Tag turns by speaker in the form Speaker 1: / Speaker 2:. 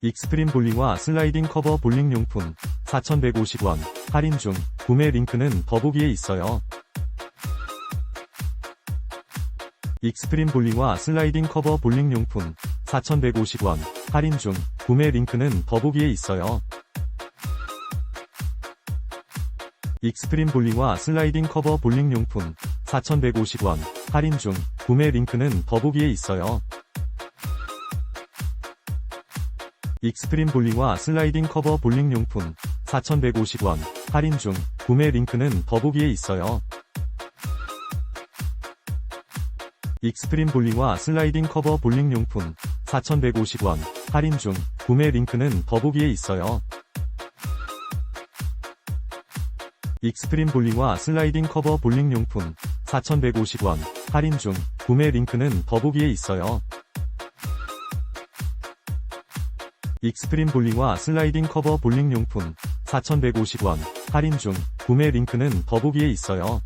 Speaker 1: 익스트림 볼링과 슬라이딩 커버 볼링 용품 4,150원 할인 중 구매 링크는 더보기에 있어요. 익스트림 볼링과 슬라이딩 커버 볼링 용품 4,150원 할인 중 구매 링크는 더보기에 있어요. 익스트림 볼링과 슬라이딩 커버 볼링 용품 4,150원 할인 중 구매 링크는 더보기에 있어요. 익스트림 볼링과 슬라이딩 커버 볼링 용품 4,150원 할인 중 구매 링크는 더보기에 있어요. 익스트림 볼링과 슬라이딩 커버 볼링 용품 4,150원 할인 중 구매 링크는 더보기에 있어요. 익스트림 볼링과 슬라이딩 커버 볼링 용품 4,150원 할인 중 구매 링크는 더보기에 있어요. 익스트림 볼링과 슬라이딩 커버 볼링 용품 4,150원 할인 중 구매 링크는 더보기에 있어요.